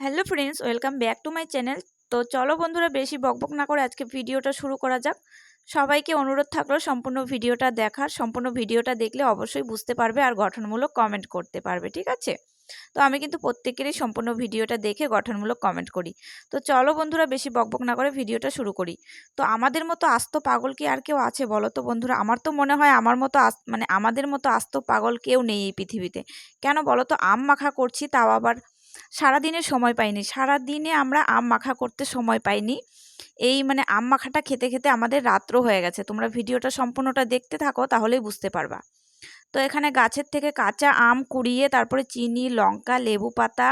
Hello friends, welcome back to my channel. তো চলো বন্ধুরা, বেশি বকবক না করে আজকে ভিডিওটা শুরু করা যাক। সবাইকে অনুরোধ থাকল সম্পূর্ণ ভিডিওটা দেখার। সম্পূর্ণ ভিডিওটা দেখলে অবশ্যই বুঝতে পারবে আর গঠনমূলক কমেন্ট করতে পারবে, ঠিক আছে? তো আমি কিন্তু প্রত্যেকেরই সম্পূর্ণ ভিডিওটা দেখে গঠনমূলক কমেন্ট করি। তো চলো বন্ধুরা, বেশি বকবক না করে ভিডিওটা শুরু করি। তো আমাদের মতো আস্ত পাগল কি আর কেউ আছে বলো তো বন্ধুরা? আমার তো মনে হয় আমার মতো মানে আমাদের মতো আস্ত পাগল কেউ নেই এই পৃথিবীতে। কেন বলো তো? আম মাখা করছি, তাও আবার সারাদিনে সময় পাইনি। সারাদিনে আমরা আম মাখা করতে সময় পাইনি। এই মানে আম মাখাটা খেতে খেতে আমাদের রাত্র হয়ে গেছে। তোমরা ভিডিওটা সম্পূর্ণটা দেখতে থাকো, তাহলেই বুঝতে পারবা। তো এখানে গাছের থেকে কাঁচা আম কুড়িয়ে, তারপরে চিনি, লঙ্কা, লেবু পাতা,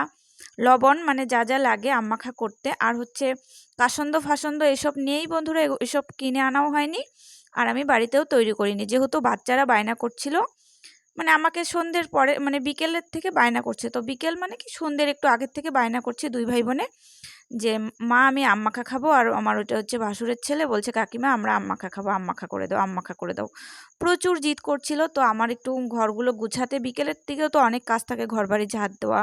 লবণ মানে যা যা লাগে আম মাখা করতে। আর হচ্ছে কাসন্দ ফাসন্দ এসব নিয়েই বন্ধুরা এসব কিনে আনাও হয়নি। আর আমি বাড়িতেও তৈরি করিনি। যেহেতু বাচ্চারা বায়না করছিল মানে আমাকে সন্ধ্যের পরে মানে বিকেলের থেকে বায়না করছে। তো বিকেল মানে কি? সন্ধ্যের একটু আগের থেকে বায়না করছে দুই ভাই বোনে যে, মা, আমি আম্মাখা খাব আর আমার ওইটা হচ্ছে ভাসুরের ছেলে বলছে, কাকিমা, আমরা আম্মাখা খাব আম্মাখা করে দাও আম্মাখা করে দাও। প্রচুর জিদ করছিল। তো আমার একটু ঘরগুলো গুছাতে বিকেলের দিকেও তো অনেক কাজ থাকে ঘর বাড়ি ঝাঁট দেওয়া,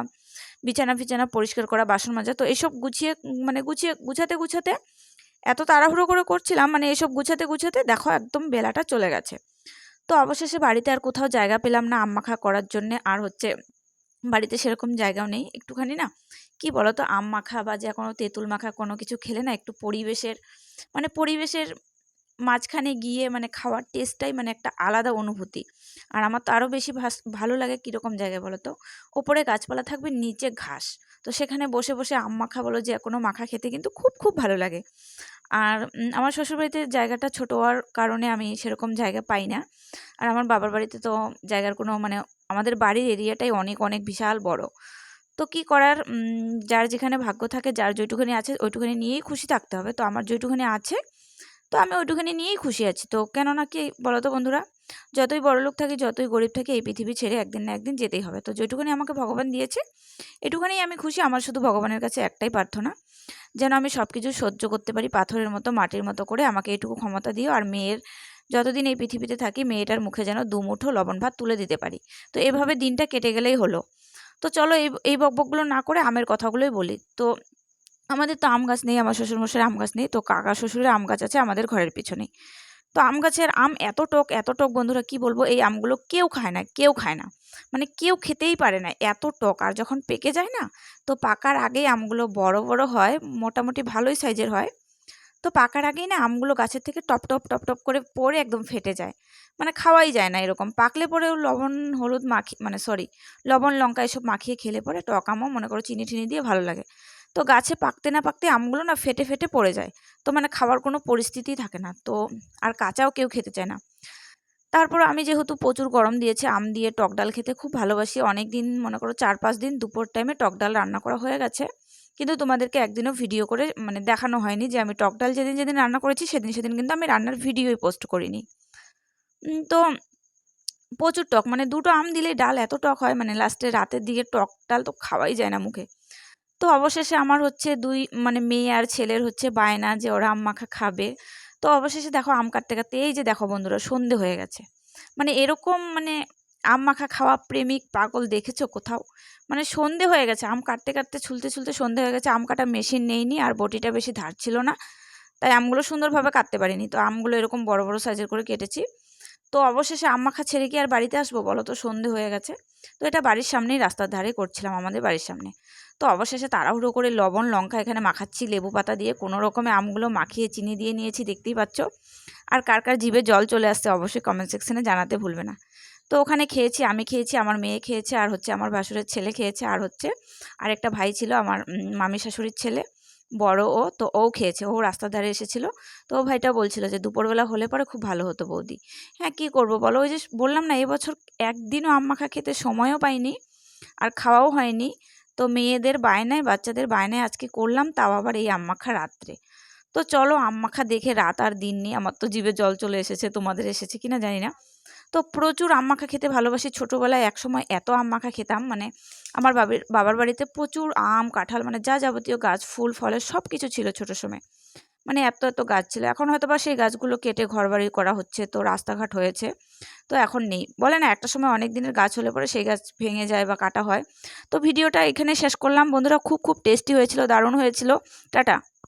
বিছানা ফিছানা পরিষ্কার করা, বাসন মাজা। তো এসব গুছিয়ে মানে গুছিয়ে, গুছাতে গুছাতে এত তাড়াহুড়ো করে করছিলাম মানে এসব গুছাতে গুছাতে দেখো একদম বেলাটা চলে গেছে। তো অবশেষে বাড়িতে আর কোথাও জায়গা পেলাম না আম মাখা করার জন্যে। আর হচ্ছে বাড়িতে সেরকম জায়গাও নেই একটুখানি না। কি বলো তো আম মাখা বা যে কোনো তেঁতুল মাখা কোনো কিছু খেলে না একটু পরিবেশের মানে পরিবেশের মাঝখানে গিয়ে মানে খাওয়ার টেস্টটাই মানে একটা আলাদা অনুভূতি। আর আমার তো আরও বেশি ভালো লাগে কীরকম জায়গায় বলো তো ওপরে গাছপালা থাকবে, নিচে ঘাস। তো সেখানে বসে বসে আম মাখা বলো যে কোনো মাখা খেতে কিন্তু খুব খুব ভালো লাগে। আর আমার শ্বশুরবাড়িতে জায়গাটা ছোট হওয়ার কারণে আমি সেরকম জায়গা পাই না। আর আমার বাবার বাড়িতে তো জায়গার কোনো মানে আমাদের বাড়ির এরিয়াটাই অনেক অনেক বিশাল বড়। তো কি করার? যার যেখানে ভাগ্য থাকে, যার যেটুখানি আছে ওইটুখানি নিয়েই খুশি থাকতে হবে। তো আমার যেটুখানি আছে তো আমি ওইটুখানি নিয়েই খুশি আছি। তো কেননা কি বলো তো বন্ধুরা, যতই বড়লোক থাকি, যতই গরিব থাকি, এই পৃথিবী ছেড়ে একদিন না একদিন যেতেই হবে। তো যেটুকুনি আমাকে ভগবান দিয়েছে এটুখানেই আমি খুশি। আমার শুধু ভগবানের কাছে একটাই প্রার্থনা, যেন আমি সব কিছু সহ্য করতে পারি, পাথরের মতো, মাটির মতো করে। আমাকে এটুকু ক্ষমতা দিও, আর মেয়ের যতদিন এই পৃথিবীতে থাকি, মেয়েটার মুখে যেন দুমুঠো লবণ ভাত তুলে দিতে পারি। তো এভাবে দিনটা কেটে গেলেই হলো। তো চলো এই এই বকবকগুলো না করে আমের কথাগুলোই বলি। তো আমাদের তো আম গাছ নেই, আমার শ্বশুরমশাইয়ের আম গাছ নেই, তো কাকা শ্বশুরের আম গাছ আছে আমাদের ঘরের পিছনেই। তো আম গাছের আম এত টক এত টক বন্ধুরা কি বলব, এই আমগুলো কেউ খায় না, কেউ খায় না। মানে কেউ খেতেই পারে না, এত টক। আর যখন পেকে যায় না, তো পাকার আগেই আমগুলো বড় বড় হয়, মোটামুটি ভালোই সাইজের হয়। তো পাকার আগেই না আমগুলো গাছের থেকে টপ টপ টপ টপ করে পড়ে একদম ফেটে যায়। মানে খাওয়াই যায় না এরকম। পাকলে পরেও লবণ, হলুদ মাখি মানে সরি, লবণ, লঙ্কা এসব মাখিয়ে খেলে পরে টক আমও মনে করো চিনি, টিনি দিয়ে ভালো লাগে। তো গাছে পাকতে না পাকতে আমগুলো না ফেটে ফেটে পড়ে যায়। তো মানে খাওয়ার কোনো পরিস্থিতি থাকে না। তো আর কাঁচাও কেউ খেতে চায় না। তারপর আমি যেহেতু প্রচুর গরম দিয়েছে, আম দিয়ে টক ডাল খেতে খুব ভালোবাসি। অনেক দিন মনে করো চার পাঁচ দিন দুপুর টাইমে টক ডাল রান্না করা হয়ে গেছে। কিন্তু তোমাদেরকে একদিনও ভিডিও করে মানে দেখানো হয়নি যে আমি টক ডাল যেদিন যেদিন রান্না করেছি, সেদিন সেদিন কিন্তু আমি রান্নার ভিডিওই পোস্ট করিনি। তো প্রচুর টক মানে দুটো আম দিলে ডাল এত টক হয় মানে লাস্টে রাতের দিকে টক ডাল তো খাওয়াই যায় না মুখে। তো অবশেষে আমার হচ্ছে দুই মানে মেয়ে আর ছেলের হচ্ছে বায়না যে ওরা আম মাখা খাবে। তো অবশেষে দেখো আম কাটতে কাটতে এই যে দেখো বন্ধুরা সন্ধে হয়ে গেছে। মানে এরকম মানে আম মাখা খাওয়া প্রেমিক পাগল দেখেছ কোথাও? মানে সন্ধে হয়ে গেছে, আম কাটতে কাটতে ছুলতে ছুলতে সন্ধে হয়ে গেছে, আম কাটা মেশিন নেইনি আর বটিটা বেশি ধার ছিল না। তাই আমগুলো সুন্দরভাবে কাটতে পারিনি। তো আমগুলো এরকম বড় বড় সাইজের করে কেটেছি। তো অবশেষে আম মাখা ছেড়ে কি আর বাড়িতে আসব বলো তো সন্ধে হয়ে গেছে। তো এটা বাড়ির সামনেই রাস্তার ধারে করছিলাম আমাদের বাড়ির সামনে। তো অবশেষে তাড়াহুড়ো করে লবণ, লঙ্কা এখানে মাখাচ্ছি, লেবু পাতা দিয়ে কোনো রকমে আমগুলো মাখিয়ে চিনি দিয়ে নিয়েছি, দেখতেই পাচ্ছ। আর কার কার জিভে জল চলে আসছে অবশ্যই কমেন্ট সেকশনে জানাতে ভুলবে না। তো ওখানে খেয়েছি, আমি খেয়েছি, আমার মেয়ে খেয়েছে, আর হচ্ছে আমার ভাসুরের ছেলে খেয়েছে, আর হচ্ছে আর একটা ভাই ছিল আমার মামি শাশুড়ির ছেলে। বড় ও, তো ও খেয়েছে, ও রাস্তার ধারে এসেছিল। তো ও ভাইটা বলছিল যে, দুপুরবেলা হলে পরে খুব ভালো হতো বৌদি। হ্যাঁ কী করব বলো? ওই যে বললাম না, এবছর একদিনও আম মাখা খেতে সময়ও পাইনি, আর খাওয়াও হয়নি। তো মেয়েদের বায়নায়, বাচ্চাদের বায়নায় আজকে করলাম, তাও আবার এই আম মাখা রাত্রে। তো চলো, আম মাখা দেখে রাত আর দিন নিয়ে আমার তো জিভে জল চলে এসেছে, তোমাদের এসেছে কিনা জানি না। তো প্রচুর আম মাখা খেতে ভালোবাসি। ছোটোবেলায় একসময় এত আম মাখা খেতাম মানে আমার বাবির, বাবার বাড়িতে প্রচুর আম, কাঁঠাল মানে যা যাবতীয় গাছ, ফুল, ফলের সব কিছু ছিল ছোটো সময়। মানে এত এত গাছ ছিল। এখন হয়তো বা সেই গাছগুলো কেটে ঘরবাড়ি করা হচ্ছে, তো রাস্তাঘাট হয়েছে, তো এখন নেই। বলে না, একটা সময় অনেক দিনের গাছ হলে পরে সেই গাছ ভেঙে যায় বা কাটা হয়। তো ভিডিওটা এখানে শেষ করলাম। বন্ধুরা, খুব খুব টেস্টি হয়েছিল, দারুণ হয়েছিল। টাটা।